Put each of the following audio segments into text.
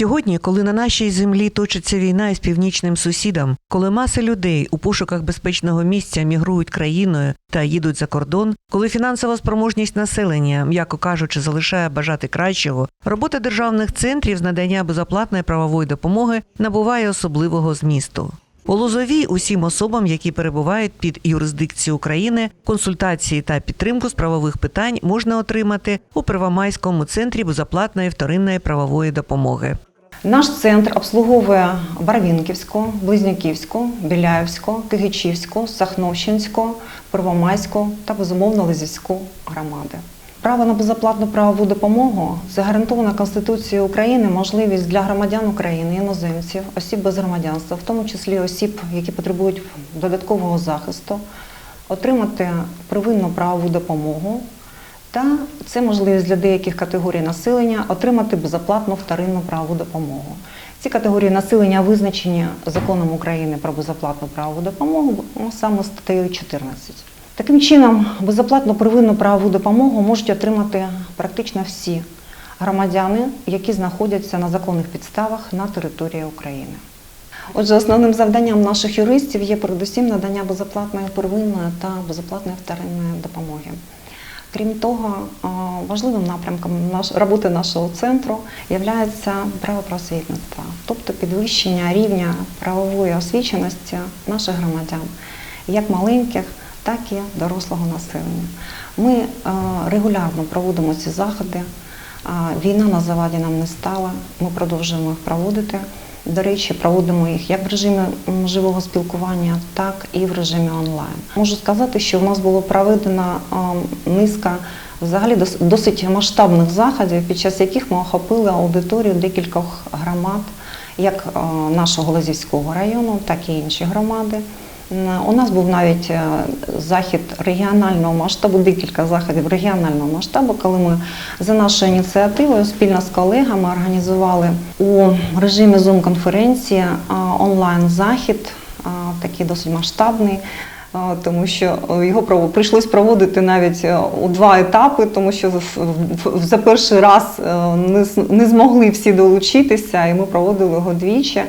Сьогодні, коли на нашій землі точиться війна із північним сусідом, коли маси людей у пошуках безпечного місця мігрують країною та їдуть за кордон, коли фінансова спроможність населення, м'яко кажучи, залишає бажати кращого, робота державних центрів з надання безоплатної правової допомоги набуває особливого змісту. У Лозовій усім особам, які перебувають під юрисдикцією України, консультації та підтримку з правових питань можна отримати у Первомайському центрі безоплатної вторинної правової допомоги. Наш центр обслуговує Барвінківську, Близнюківську, Біляївську, Кигичівську, Сахновщинську, Первомайську та безумовно Лизівську громади. Право на безоплатну правову допомогу це гарантована Конституцією України можливість для громадян України, іноземців, осіб без громадянства, в тому числі осіб, які потребують додаткового захисту, отримати первинну правову допомогу та це можливість для деяких категорій населення отримати безоплатну вторинну правову допомогу. Ці категорії населення визначені законом України про безоплатну правову допомогу ну, саме статтею 14. Таким чином, безоплатну первинну правову допомогу можуть отримати практично всі громадяни, які знаходяться на законних підставах на території України. Отже, основним завданням наших юристів є передусім надання безоплатної первинної та безоплатної вторинної допомоги. Крім того, е, важливим напрямком роботи нашого центру є право просвітництва, тобто підвищення рівня правової освіченості наших громадян, як маленьких, так і дорослого населення. Ми е, регулярно проводимо ці заходи. Війна на заваді нам не стала. Ми продовжуємо їх проводити. До речі, проводимо їх як в режимі живого спілкування, так і в режимі онлайн. Можу сказати, що в нас було проведена низка взагалі досить масштабних заходів, під час яких ми охопили аудиторію декількох громад, як нашого Лазівського району, так і інші громади. М, У нас був навіть е, захід регіонального масштабу, декілька заходів регіонального масштабу, коли ми за нашою ініціативою спільно з колегами організували у режимі Zoom-конференції онлайн-захід, такий досить масштабний. Тому що е, його прийшлось проводити навіть е, у два етапи, тому що за перший раз е, не змогли всі долучитися, і ми проводили його двічі.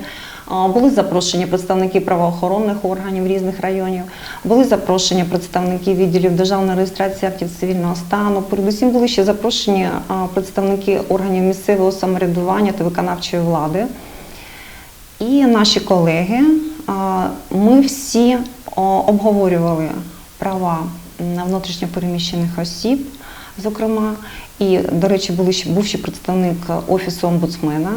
Були запрошені представники правоохоронних органів різних районів, були запрошені представники відділів державної реєстрації актів цивільного стану. Передусім були ще запрошені представники органів місцевого самоврядування та виконавчої влади. І наші колеги, ми всі обговорювали права внутрішньопереміщених осіб, зокрема, і, до речі, був ще представник Офісу омбудсмена.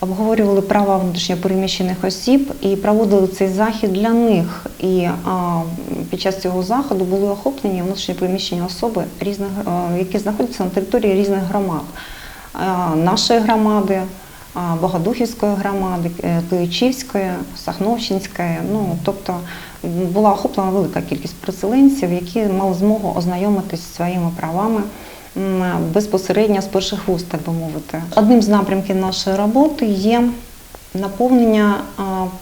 Обговорювали права внутрішньопереміщених осіб і проводили цей захід для них. І а, під час цього заходу були охоплені внутрішньопереміщені особи, різних, а, які знаходяться на території різних громад. А, нашої громади, Богодухівської громади, е, Київчівської, Сахновщинської. Ну, тобто була охоплена велика кількість переселенців, які мали змогу ознайомитись зі своїми правами безпосередньо з перших вуст, так би мовити. Одним з напрямків нашої роботи є наповнення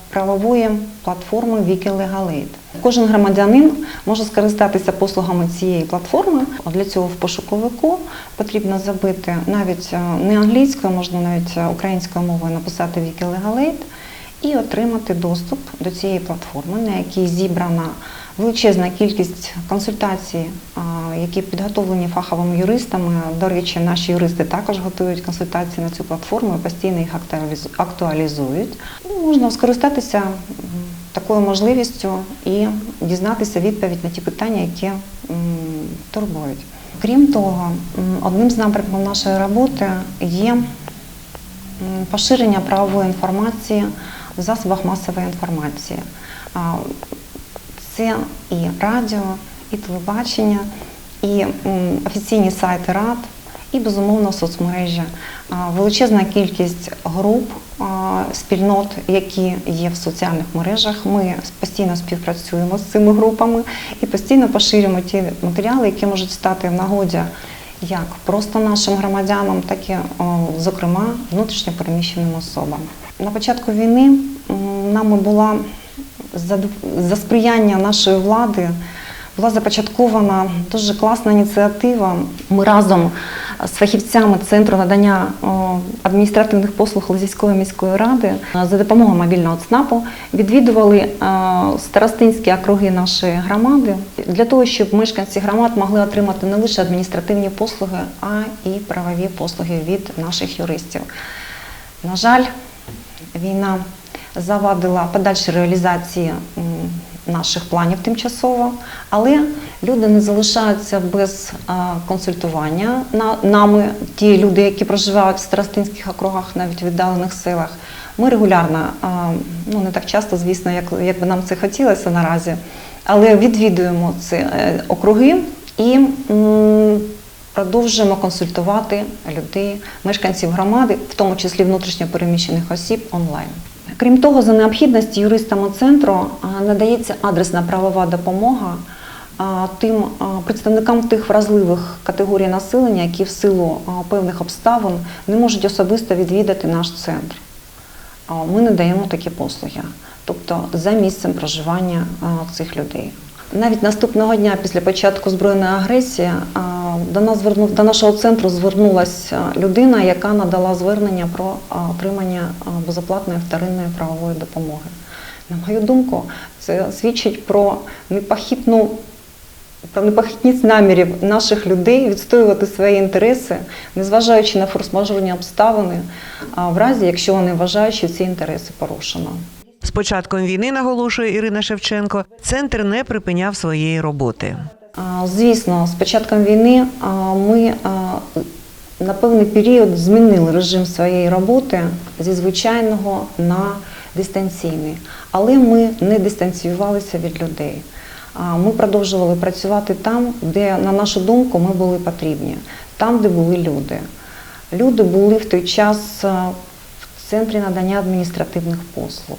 правової платформи Wikilegalate. Кожен громадянин може скористатися послугами цієї платформи. Для цього в пошуковику потрібно забити навіть не англійською, можна навіть українською мовою написати Wikilegalate і отримати доступ до цієї платформи, на якій зібрана величезна кількість консультацій, які підготовлені фаховими юристами. До речі, наші юристи також готують консультації на цю платформу і постійно їх актуалізують. Ну, Можна скористатися такою можливістю і дізнатися відповідь на ті питання, які турбують. Крім того, одним з напрямків нашої роботи є поширення правової інформації в засобах масової інформації. Це і радіо, і телебачення, і офіційні сайти рад, і безумовно соцмережі. Величезна кількість груп, спільнот, які є в соціальних мережах. Ми постійно співпрацюємо з цими групами і постійно поширюємо ті матеріали, які можуть стати в нагоді як просто нашим громадянам, так і, зокрема, внутрішньо переміщеним особам. На початку війни нами була за, за сприяння нашої влади була започаткована дуже класна ініціатива. Ми разом з фахівцями Центру надання адміністративних послуг Лозівської міської ради за допомогою мобільного ЦНАПу відвідували старостинські округи нашої громади для того, щоб мешканці громад могли отримати не лише адміністративні послуги, а і правові послуги від наших юристів. На жаль, війна завадила подальшій реалізації наших планів тимчасово, але люди не залишаються без консультування на- нами, ті люди, які проживають в старостинських округах, навіть в віддалених селах. Ми регулярно, ну не так часто, звісно, як, як би нам це хотілося наразі, але відвідуємо ці е, округи і продовжуємо консультувати людей, мешканців громади, в тому числі внутрішньо переміщених осіб онлайн. Крім того, за необхідності юристам центру надається адресна правова допомога тим представникам тих вразливих категорій населення, які в силу певних обставин не можуть особисто відвідати наш центр. Ми надаємо такі послуги, тобто за місцем проживання цих людей. Навіть наступного дня після початку збройної агресії до нас звернув до нашого центру звернулася людина, яка надала звернення про отримання безоплатної вторинної правової допомоги. На мою думку, це свідчить про непохитну про непохитність намірів наших людей відстоювати свої інтереси, незважаючи на форс-мажорні обставини, в разі, якщо вони вважають, що ці інтереси порушено. З початком війни, наголошує Ірина Шевченко, центр не припиняв своєї роботи. Звісно, з початком війни ми на певний період змінили режим своєї роботи зі звичайного на дистанційний, але ми не дистанціювалися від людей. Ми продовжували працювати там, де, на нашу думку, ми були потрібні, там, де були люди. Люди були в той час в центрі надання адміністративних послуг.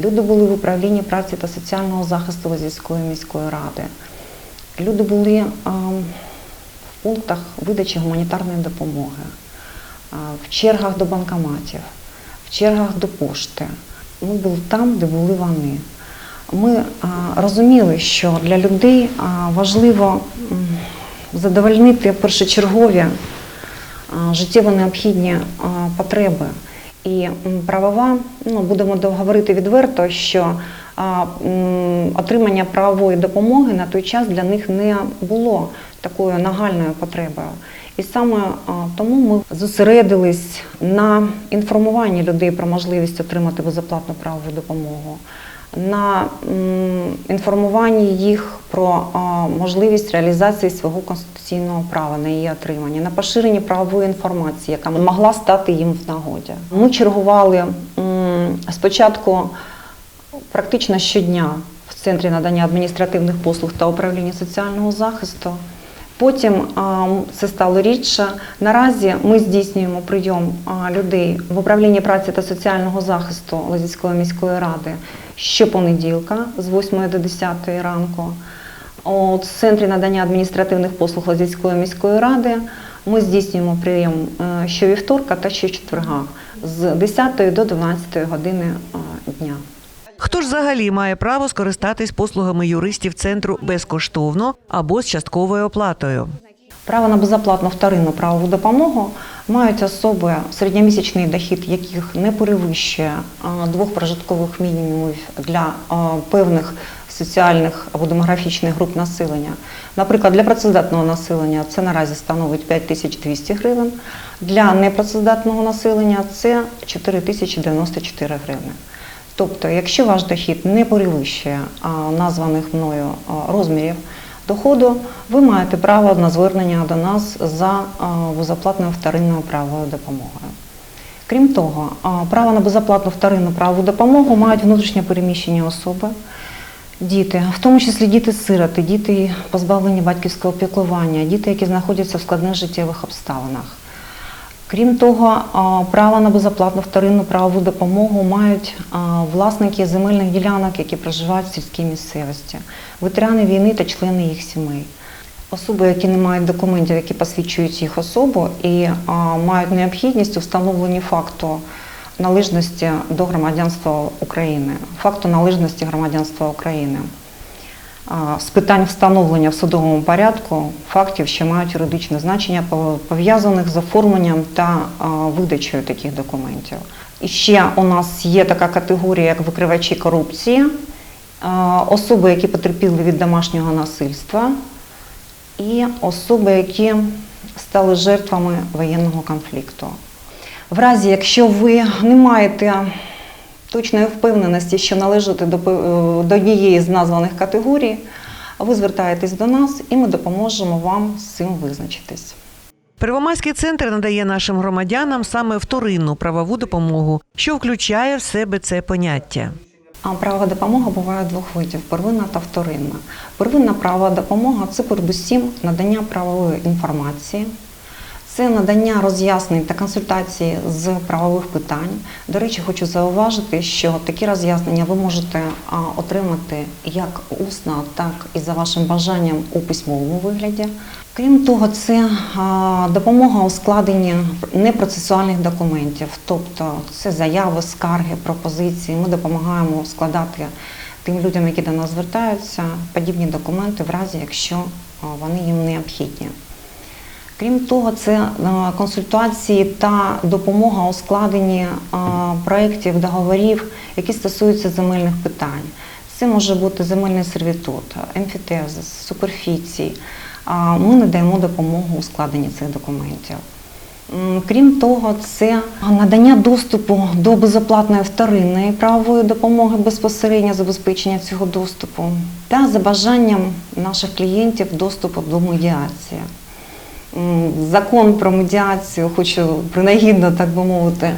Люди були в управлінні праці та соціального захисту Лозівської міської ради. Люди були в пунктах видачі гуманітарної допомоги, в чергах до банкоматів, в чергах до пошти. Ми були там, де були вони. Ми розуміли, що для людей важливо задовольнити першочергові життєво необхідні потреби. І правова, ну будемо говорити відверто, що отримання правової допомоги на той час для них не було такою нагальною потребою. І саме тому ми зосередились на інформуванні людей про можливість отримати безоплатну правову допомогу, на інформуванні їх про можливість реалізації свого конституційного права на її отримання, на поширенні правової інформації, яка могла стати їм в нагоді. Ми чергували спочатку практично щодня в центрі надання адміністративних послуг та управління соціального захисту. Потім це стало рідше. Наразі ми здійснюємо прийом людей в управлінні праці та соціального захисту Лозівської міської ради щопонеділка з 8 до 10 ранку. У центрі надання адміністративних послуг Лозівської міської ради ми здійснюємо прийом е, щовівторка та щочетверга з 10 до 12 години дня. Хто ж взагалі має право скористатись послугами юристів центру безкоштовно або з частковою оплатою? Право на безоплатну вторинну правову допомогу мають особи, середньомісячний дохід яких не перевищує двох прожиткових мінімумів для певних соціальних або демографічних груп населення. Наприклад, для працездатного населення це наразі становить 5200 гривень, для непрацездатного населення це 4094 гривні. Тобто, якщо ваш дохід не перевищує названих мною розмірів доходу, ви маєте право на звернення до нас за безоплатною вторинною правовою допомогою. Крім того, право на безоплатну вторинну правову допомогу мають внутрішньо переміщені особи, діти, в тому числі діти-сироти, діти позбавлені батьківського піклування, діти, які знаходяться в складних життєвих обставинах. Крім того, право на безоплатну вторинну правову допомогу мають власники земельних ділянок, які проживають в сільській місцевості, ветерани війни та члени їх сімей. Особи, які не мають документів, які посвідчують їх особу і мають необхідність у встановленні факту належності до громадянства України, факту належності громадянства України. З питань встановлення в судовому порядку фактів, що мають юридичне значення, пов- пов'язаних з оформленням та видачею таких документів. І ще у нас є така категорія, як викривачі корупції, особи, які потерпіли від домашнього насильства, і особи, які стали жертвами воєнного конфлікту. В разі, якщо ви не маєте точної впевненості, що належите до, е, до однієї з названих категорій, ви звертаєтесь до нас і ми допоможемо вам з цим визначитись. Первомайський центр надає нашим громадянам саме вторинну правову допомогу, що включає в себе це поняття. А правова допомога буває двох видів: первинна та вторинна. Первинна правова допомога це передусім надання правової інформації, це надання роз'яснень та консультації з правових питань. До речі, хочу зауважити, що такі роз'яснення ви можете отримати як усно, так і за вашим бажанням у письмовому вигляді. Крім того, це допомога у складенні непроцесуальних документів, тобто це заяви, скарги, пропозиції. Ми допомагаємо складати тим людям, які до нас звертаються, подібні документи в разі, якщо вони їм необхідні. Крім того, це е, консультації та допомога у складенні е, проєктів, договорів, які стосуються земельних питань. Це може бути земельний сервітут, емфітезис, суперфіцій. Ми надаємо допомогу у складенні цих документів. Крім того, це надання доступу до безоплатної вторинної правової допомоги безпосередньо забезпечення цього доступу та за бажанням наших клієнтів доступу до медіації. Закон про медіацію, хочу принагідно, так би мовити,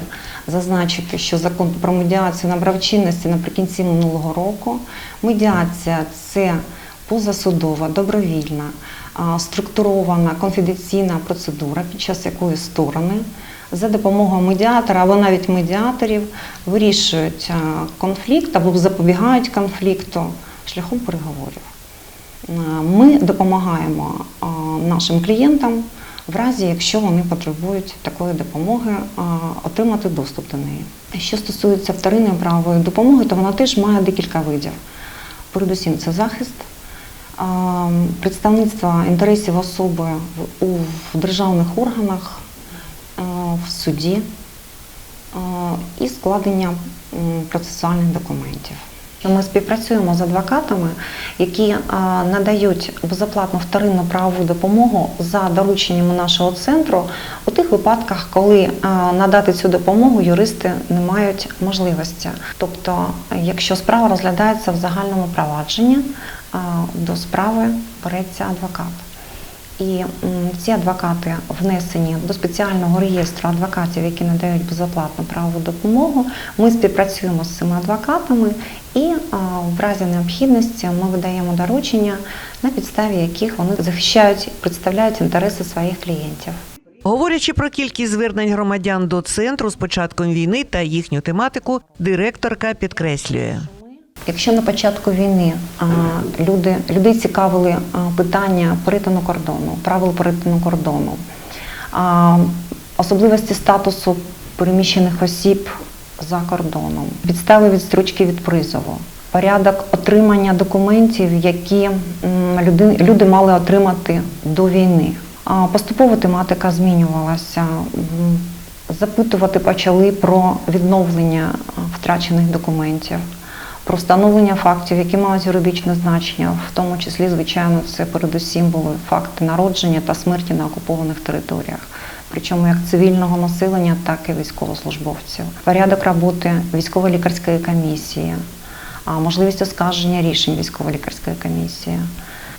зазначити, що закон про медіацію набрав чинності наприкінці минулого року. Медіація це позасудова, добровільна, структурована конфіденційна процедура, під час якої сторони за допомогою медіатора або навіть медіаторів вирішують конфлікт або запобігають конфлікту шляхом переговорів. Е, Ми допомагаємо е, нашим клієнтам в разі, якщо вони потребують такої допомоги, е, отримати доступ до неї. Що стосується вторинної правової допомоги, то вона теж має декілька видів. Передусім, це захист, представництво інтересів особи в- державних органах, в суді і складення процесуальних документів. Ми співпрацюємо з адвокатами, які е, надають безоплатну вторинну правову допомогу за дорученнями нашого центру у тих випадках, коли е, надати цю допомогу юристи не мають можливості. Тобто, якщо справа розглядається в загальному провадженні, е, до справи береться адвокат. І ці адвокати внесені до спеціального реєстру адвокатів, які надають безоплатну правову допомогу. Ми співпрацюємо з цими адвокатами і в разі необхідності ми видаємо доручення, на підставі яких вони захищають, представляють інтереси своїх клієнтів. Говорячи про кількість звернень громадян до центру з початком війни та їхню тематику, директорка підкреслює. Якщо на початку війни люди, людей цікавили питання перетину кордону, правил перетину кордону, особливості статусу переміщених осіб за кордоном, підстави відстрочки від призову, порядок отримання документів, які люди, люди мали отримати до війни. Поступово тематика змінювалася. Запитувати почали про відновлення втрачених документів про встановлення фактів, які мають юридичне значення, в тому числі, звичайно, це передусім були факти народження та смерті на окупованих територіях, причому як цивільного населення, так і військовослужбовців, порядок роботи військово-лікарської комісії, можливість оскарження рішень військово-лікарської комісії.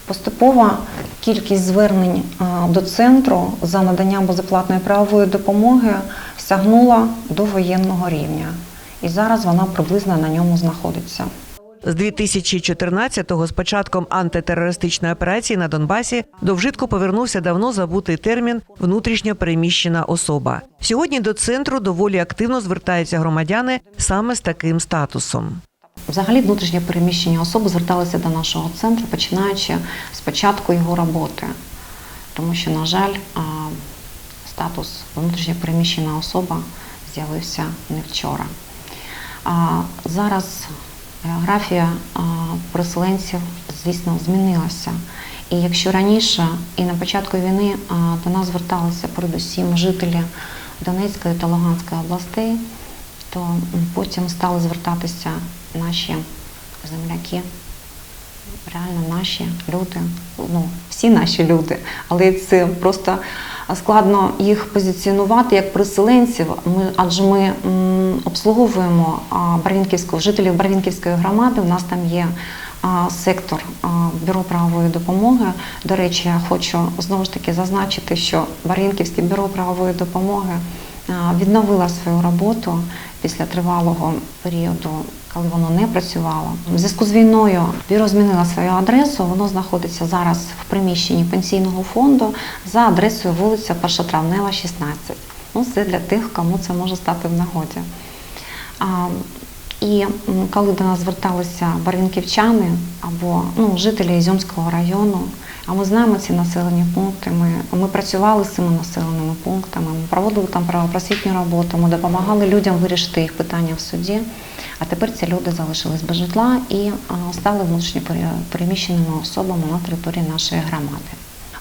Поступова кількість звернень до центру за наданням безоплатної правової допомоги сягнула до воєнного рівня. І зараз вона приблизно на ньому знаходиться. З 2014-го, з початком антитерористичної операції на Донбасі, до вжитку повернувся давно забутий термін внутрішньо переміщена особа. Сьогодні до центру доволі активно звертаються громадяни саме з таким статусом. Взагалі внутрішньо переміщені особи зверталися до нашого центру, починаючи з початку його роботи, тому що, на жаль, статус внутрішньо переміщена особа з'явився не вчора. Зараз географія переселенців звісно, змінилася. І якщо раніше і на початку війни до нас зверталися передусім жителі Донецької та Луганської областей, то потім стали звертатися наші земляки, реально наші люди, ну всі наші люди, але це просто складно їх позиціонувати як переселенців. Ми адже ми м, обслуговуємо а, Барвінківську жителів Барвінківської громади. У нас там є сектор бюро правової допомоги. До речі, я хочу знову ж таки зазначити, що Барвінківське бюро правової допомоги а, відновила свою роботу після тривалого періоду, коли воно не працювало. В зв'язку з війною бюро змінило свою адресу. Воно знаходиться зараз в приміщенні пенсійного фонду за адресою вулиця Першотравнева, 16. Ну, це для тих, кому це може стати в нагоді. А, і коли до нас зверталися барвінківчани або ну, жителі Ізюмського району, а ми знаємо ці населені пункти, ми, ми працювали з цими населеними пунктами, ми проводили там правопросвітню роботу, ми допомагали людям вирішити їх питання в суді. А тепер ці люди залишились без житла і стали внутрішньопереміщеними пере- особами на території нашої громади.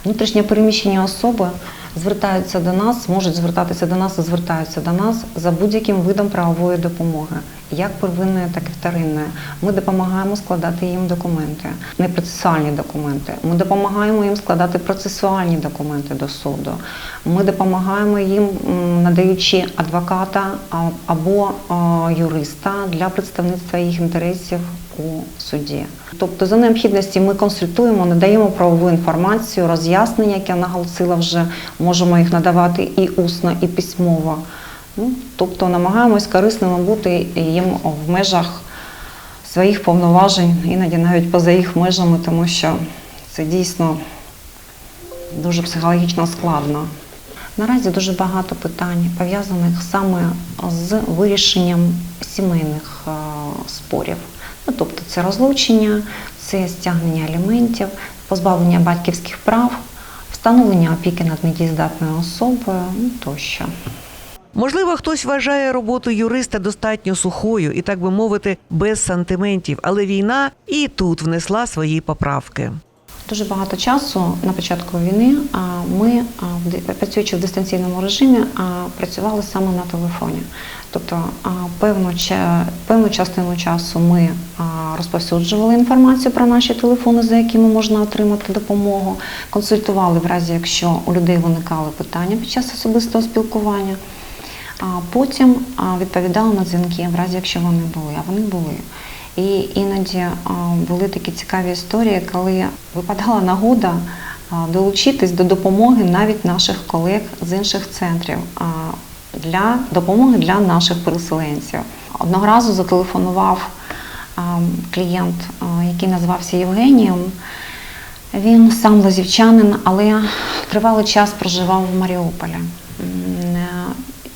Внутрішньо переміщені особи звертаються до нас, можуть звертатися до нас і звертаються до нас за будь-яким видом правової допомоги, як первинної, так і вторинної. Ми допомагаємо складати їм документи, не процесуальні документи. Ми допомагаємо їм складати процесуальні документи до суду. Ми допомагаємо їм, надаючи адвоката або юриста для представництва їх інтересів у суді. Тобто, за необхідності ми консультуємо, надаємо правову інформацію, роз'яснення, як я наголосила вже, можемо їх надавати і усно, і письмово. Ну, тобто намагаємось корисними бути їм в межах своїх повноважень, іноді навіть поза їх межами, тому що це дійсно дуже психологічно складно. Наразі дуже багато питань пов'язаних саме з вирішенням сімейних е, спорів. Ну, тобто це розлучення, це стягнення аліментів, позбавлення батьківських прав, встановлення опіки над недієздатною особою ну, тощо. Можливо, хтось вважає роботу юриста достатньо сухою і, так би мовити, без сантиментів, але війна і тут внесла свої поправки. Дуже багато часу на початку війни ми, працюючи в дистанційному режимі, а, працювали саме на телефоні. Тобто певну, певну частину часу ми розповсюджували інформацію про наші телефони, за якими можна отримати допомогу, консультували в разі, якщо у людей виникали питання під час особистого спілкування. А потім відповідали на дзвінки, в разі якщо вони були, а вони були. І іноді були такі цікаві історії, коли випадала нагода долучитись до допомоги навіть наших колег з інших центрів для допомоги для наших переселенців. Одного разу зателефонував клієнт, який назвався Євгенієм. Він сам лазівчанин, але тривалий час проживав в Маріуполі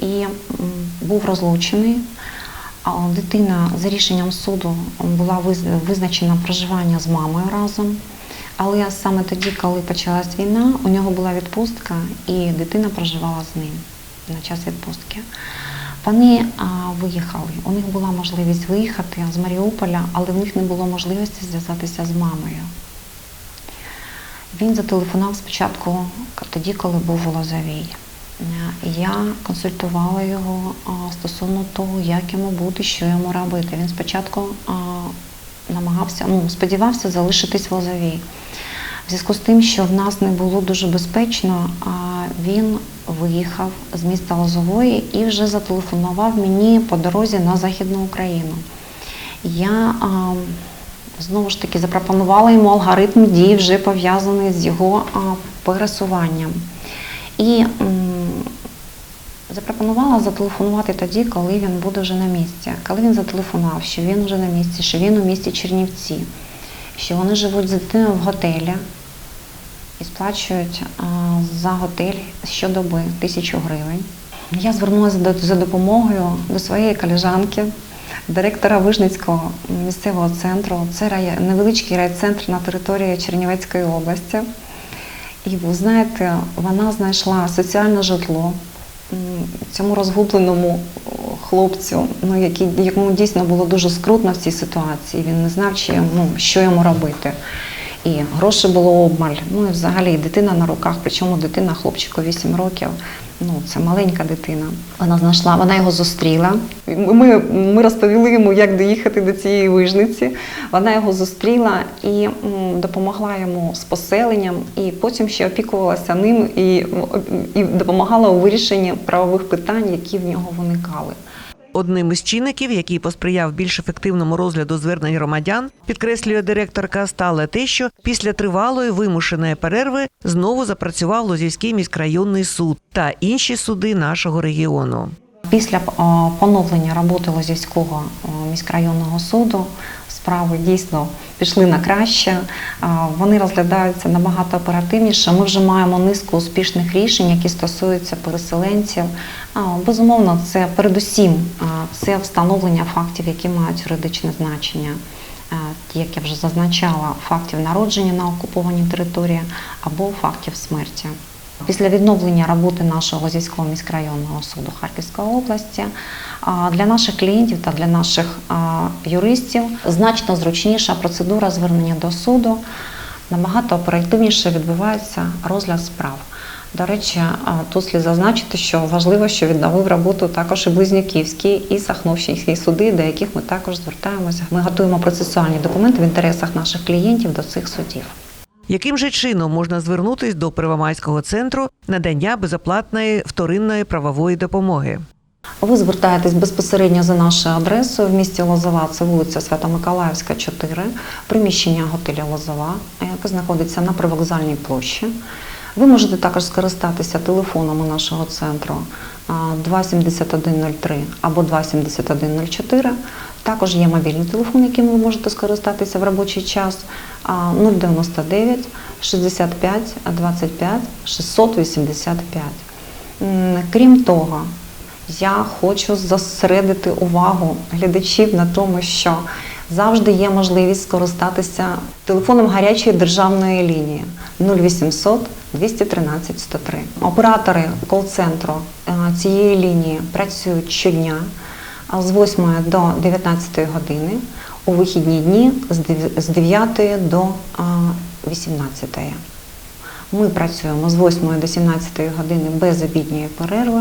і був розлучений. Дитина за рішенням суду була визначена проживання з мамою разом. Але саме тоді, коли почалась війна, у нього була відпустка, і дитина проживала з ним на час відпустки. Вони а, виїхали. У них була можливість виїхати з Маріуполя, але в них не було можливості зв'язатися з мамою. Він зателефонував спочатку тоді, коли був у Лозовій. Е, Я консультувала його стосовно того, як йому бути, що йому робити. Він спочатку намагався, ну, сподівався залишитись в Лозовій. В зв'язку з тим, що в нас не було дуже безпечно, він виїхав з міста Лозової і вже зателефонував мені по дорозі на Західну Україну. Я знову ж таки запропонувала йому алгоритм дій, вже пов'язаний з його пересуванням. І запропонувала зателефонувати тоді, коли він буде вже на місці. Коли він зателефонував, що він вже на місці, що він у місті Чернівці, що вони живуть з дитиною в готелі і сплачують за готель щодоби тисячу гривень. Я звернулася за допомогою до своєї колежанки, директора Вижницького місцевого центру. Це рай- невеличкий райцентр на території Чернівецької області. І ви знаєте, вона знайшла соціальне житло цьому розгубленому хлопцю, ну, який, якому дійсно було дуже скрутно в цій ситуації. Він не знав, чи, ну, що йому робити. І грошей було обмаль. Ну і взагалі дитина на руках, причому дитина хлопчику 8 років. Ну, це маленька дитина. Вона знайшла, вона його зустріла. Ми, ми розповіли йому, як доїхати до цієї вижниці. Вона його зустріла і допомогла йому з поселенням, і потім ще опікувалася ним і, і допомагала у вирішенні правових питань, які в нього виникали. Одним із чинників, який посприяв більш ефективному розгляду звернень громадян, підкреслює директорка, стало те, що після тривалої вимушеної перерви знову запрацював Лозівський міськрайонний суд та інші суди нашого регіону. Після поновлення роботи Лозівського міськрайонного суду справи дійсно пішли на краще. Вони розглядаються набагато оперативніше. Ми вже маємо низку успішних рішень, які стосуються переселенців. Безумовно, це передусім це встановлення фактів, які мають юридичне значення. Як я вже зазначала, фактів народження на окупованій території або фактів смерті. Після відновлення роботи нашого Лозівського міськрайонного суду Харківської області для наших клієнтів та для наших юристів значно зручніша процедура звернення до суду, набагато оперативніше відбувається розгляд справ. До речі, тут слід зазначити, що важливо, що відновив роботу також і Близнюківський і Сахновщинський суди, до яких ми також звертаємося. Ми готуємо процесуальні документи в інтересах наших клієнтів до цих судів. Яким же чином можна звернутись до Первомайського центру надання безоплатної вторинної правової допомоги? Ви звертаєтесь безпосередньо за нашою адресою в місті Лозова, це вулиця Свято-Миколаївська, 4, приміщення готелю Лозова, яке знаходиться на привокзальній площі. Ви можете також скористатися телефонами нашого центру 27103 або 27104. Також є мобільний телефон, яким ви можете скористатися в робочий час 099 65 25 685. Крім того, я хочу зосередити увагу глядачів на тому, що завжди є можливість скористатися телефоном гарячої державної лінії 0800 213 103. Оператори кол-центру е, цієї лінії працюють щодня з 8 до 19 години, у вихідні дні з 9 до 18. Ми працюємо з 8 до 17 години без обідньої перерви.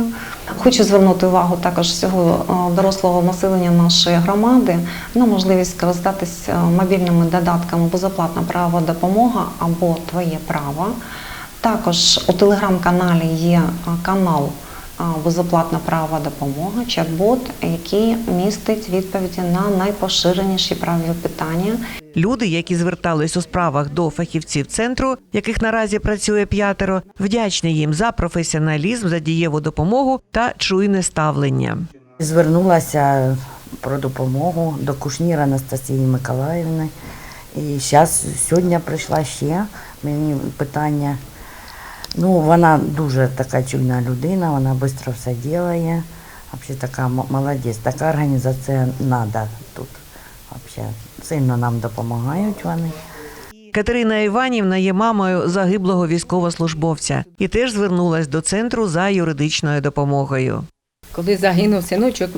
Хочу звернути увагу також всього е, дорослого населення нашої громади на можливість скористатися мобільними додатками безоплатна правова допомога або Твоє право. Також у телеграм-каналі є е, канал е, Безоплатна правова допомога, чат-бот, який містить відповіді на найпоширеніші правові питання, Люди, які звертались у справах до фахівців центру, яких наразі працює п'ятеро, вдячні їм за професіоналізм, за дієву допомогу та чуйне ставлення. Звернулася про допомогу до Кушнір Анастасії Миколаївни. І зараз сьогодні прийшла ще мені питання. Ну, вона дуже така чуйна людина, вона швидко все робить. Взагалі така молодець, така організація треба тут. Взагалі, сильно нам допомагають вони. Катерина Іванівна є мамою загиблого військовослужбовця і теж звернулась до центру за юридичною допомогою. Коли загинув синочок,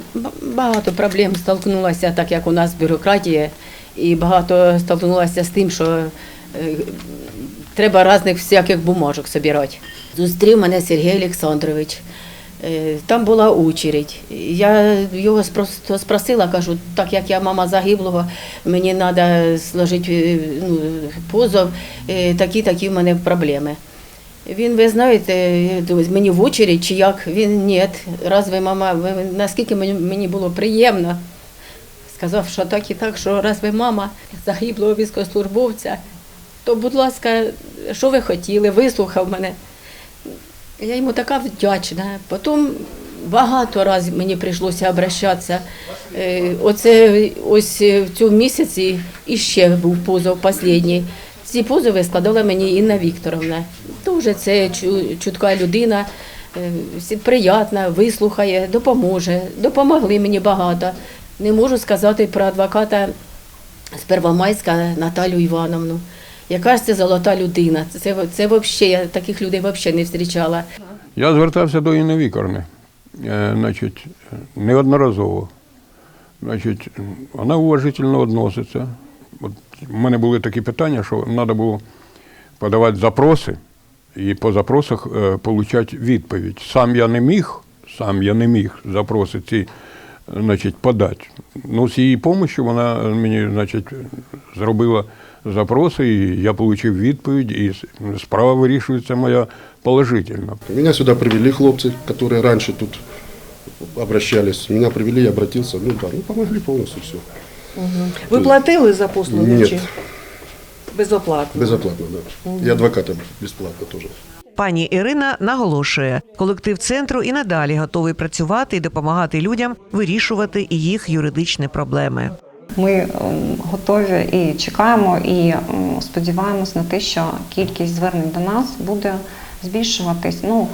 багато проблем столкнулася, так як у нас бюрократія, і багато столкнулася з тим, що е, треба різних всяких бумажок збирати. Зустрів мене Сергій Олександрович. Е, Там була очередь. Я його спросила, кажу, так як я мама загиблого, мені треба зложити е, ну, позов, е, такі-такі в мене проблеми. Він, ви знаєте, мені в очередь чи як? Він ні. Разве мама, ви- наскільки мені, було приємно. Сказав, що так і так, що разве мама загиблого військовослужбовця, то, будь ласка, що ви хотіли, вислухав мене. Я йому така вдячна. Потім багато разів мені прийшлося обращатися. Е, Оце ось е, в цьому місяці іще був позов останній. Ці позови складала мені Інна Вікторовна. Дуже це чутка людина, е, приятна, вислухає, допоможе. Допомогли мені багато. Не можу сказати про адвоката з Первомайська Наталю Івановну. Яка ж це золота людина? Це, це взагалі, я таких людей взагалі не зустрічала. Я звертався до Інни Вікорни. е, значить, неодноразово. Значить, вона уважительно відноситься. От у мене були такі питання, що треба було подавати запроси і по запросах е, отримати відповідь. Сам я не міг, сам я не міг запроси ці значить, подати. Ну, з її допомогою вона мені значить, зробила запроси, і я отримав відповідь, і справа вирішується моя положительно. Меня сюда привели хлопцы, которые раньше тут обращались. Меня привели, я обратился. Ну да, ну помогли полностью все. Ви платили за послуги Ні. чи безоплатно? Безоплатно, да. И адвоката бесплатно тоже. Пані Ірина наголошує, колектив центру і надалі готовий працювати і допомагати людям вирішувати і їх юридичні проблеми. Ми ем, готові і чекаємо, і ем, сподіваємось на те, що кількість звернень до нас буде збільшуватись. Ну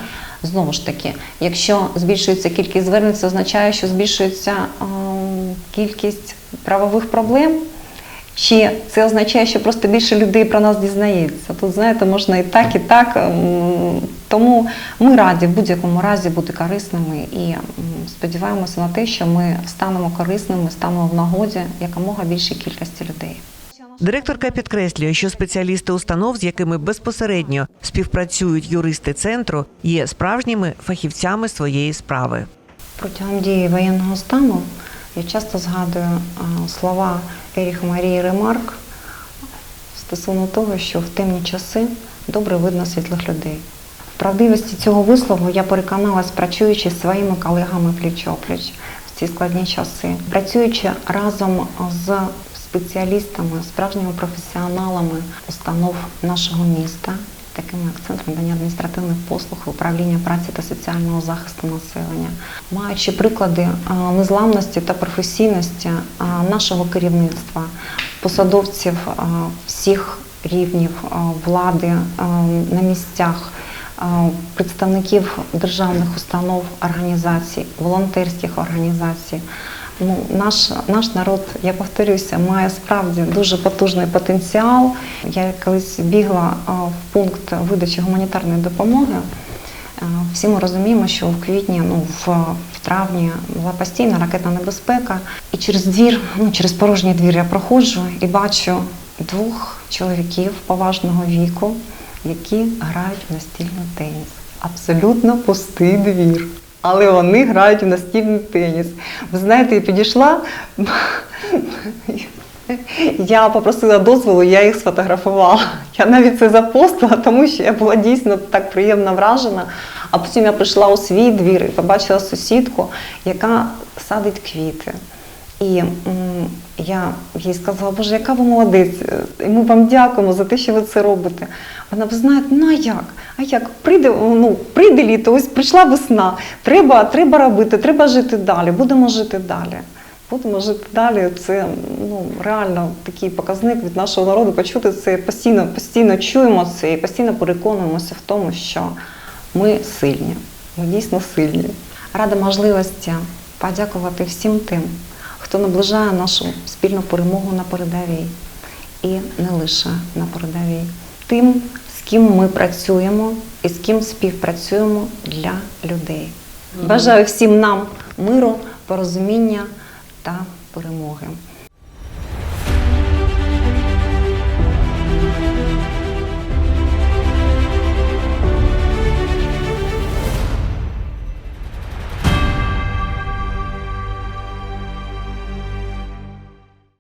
знову ж таки, якщо збільшується кількість звернень, це означає, що збільшується ем, кількість правових проблем. Чи це означає, що просто більше людей про нас дізнається? Тут знаєте, можна і так, і так. Ем, Тому ми раді в будь-якому разі бути корисними і сподіваємося на те, що ми станемо корисними, станемо в нагоді якомога більшій кількості людей. Директорка підкреслює, що спеціалісти установ, з якими безпосередньо співпрацюють юристи центру, є справжніми фахівцями своєї справи. Протягом дії воєнного стану я часто згадую слова Еріха Марії Ремарк стосовно того, що в темні часи добре видно світлих людей. В правдивості цього вислову я переконалась, працюючи зі своїми колегами пліч-опліч в ці складні часи, працюючи разом з спеціалістами, справжніми професіоналами установ нашого міста, такими як Центр надання адміністративних послуг, управління праці та соціального захисту населення, маючи приклади незламності та професійності нашого керівництва, посадовців всіх рівнів влади на місцях. Представників державних установ, організацій, волонтерських організацій. Ну, наш, наш народ, я повторюся, має справді дуже потужний потенціал. Я колись бігла в пункт видачі гуманітарної допомоги. Е, Всі ми розуміємо, що в квітні, ну в, в травні була постійна ракетна небезпека. І через двір, ну через порожній двір я проходжу і бачу двох чоловіків поважного віку, які грають в настільний теніс. Абсолютно пустий двір. Але вони грають в настільний теніс. Ви знаєте, я підійшла. Я попросила дозволу, я їх сфотографувала. Я навіть це запостила, тому що я була дійсно так приємно вражена. А потім я прийшла у свій двір і побачила сусідку, яка садить квіти. І я їй сказала, Боже, яка ви молодець, і ми вам дякуємо за те, що ви це робите. Вона, ви знаєте, ну а як? А як? Прийде, ну, прийде літо, ось прийшла весна. Треба, треба робити, треба жити далі, будемо жити далі. Будемо жити далі. Це ну, реально такий показник від нашого народу. Почути це постійно, постійно чуємо це і постійно переконуємося в тому, що ми сильні. Ми дійсно сильні. Рада можливості подякувати всім тим, хто наближає нашу спільну перемогу на передовій. І не лише на передовій. Тим, з ким ми працюємо і з ким співпрацюємо для людей. Бажаю всім нам миру, порозуміння та перемоги.